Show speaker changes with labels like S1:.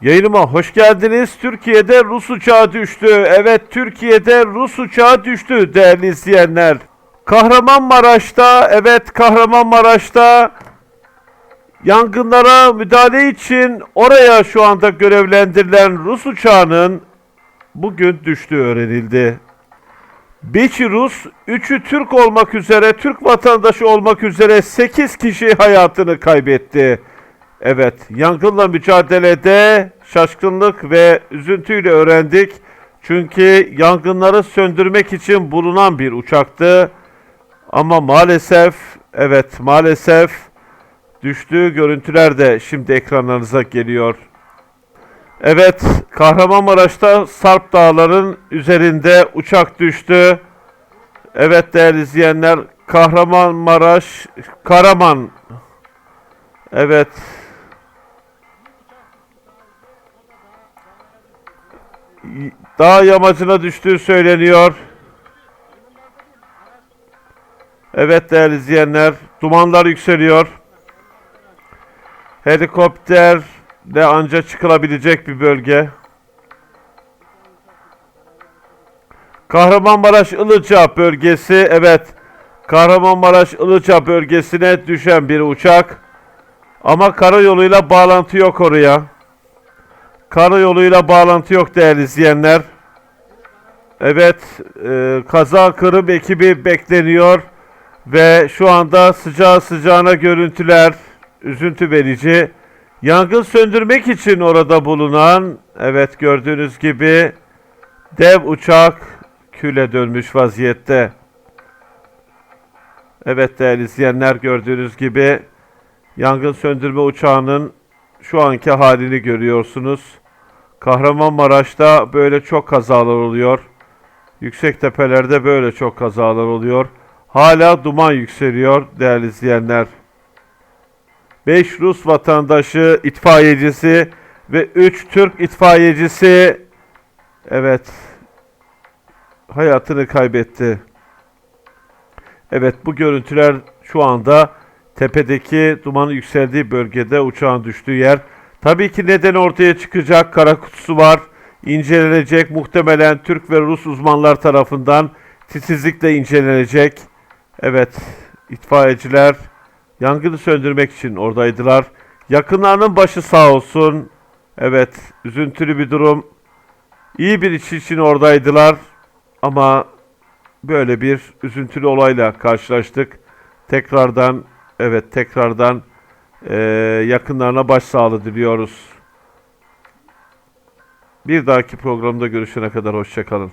S1: Yayınıma hoş geldiniz. Türkiye'de Rus uçağı düştü. Evet Türkiye'de Rus uçağı düştü değerli izleyenler. Kahramanmaraş'ta, evet Kahramanmaraş'ta yangınlara müdahale için oraya şu anda görevlendirilen Rus uçağının bugün düştüğü öğrenildi. Beşi Rus, üçü Türk olmak üzere, Türk vatandaşı olmak üzere 8 kişi hayatını kaybetti. Evet, yangınla mücadelede şaşkınlık ve üzüntüyle öğrendik. Çünkü yangınları söndürmek için bulunan bir uçaktı. Ama maalesef, evet maalesef düştüğü görüntüler de şimdi ekranlarınıza geliyor. Evet, Kahramanmaraş'ta Sarp Dağları'nın üzerinde uçak düştü. Evet değerli izleyenler, Kahramanmaraş, Karaman. Evet. Dağ yamacına düştüğü söyleniyor. Evet değerli izleyenler, dumanlar yükseliyor. Helikopter de anca çıkılabilecek bir bölge. Kahramanmaraş Ilıca bölgesi, evet. Kahramanmaraş Ilıca bölgesine düşen bir uçak. Ama karayoluyla bağlantı yok oraya. Karayoluyla bağlantı yok değerli izleyenler. Evet, e, kaza kırım ekibi bekleniyor. Ve şu anda sıcağı sıcağına görüntüler, üzüntü verici. Yangın söndürmek için orada bulunan, evet gördüğünüz gibi dev uçak küle dönmüş vaziyette. Evet değerli izleyenler gördüğünüz gibi yangın söndürme uçağının şu anki halini görüyorsunuz. Kahramanmaraş'ta böyle çok kazalar oluyor. Yüksek tepelerde böyle çok kazalar oluyor. Hala duman yükseliyor değerli izleyenler. 5 Rus vatandaşı itfaiyecisi ve 3 Türk itfaiyecisi evet hayatını kaybetti. Evet bu görüntüler şu anda tepedeki dumanın yükseldiği bölgede uçağın düştüğü yer. Tabii ki neden ortaya çıkacak kara kutusu var. İncelenecek muhtemelen Türk ve Rus uzmanlar tarafından titizlikle incelenecek. Evet itfaiyeciler yangını söndürmek için oradaydılar. Yakınlarının başı sağ olsun. Evet üzüntülü bir durum. İyi bir iş için oradaydılar. Ama böyle bir üzüntülü olayla karşılaştık. Tekrardan evet tekrardan eee, yakınlarına başsağlığı diliyoruz. Bir dahaki programda görüşene kadar hoşçakalın.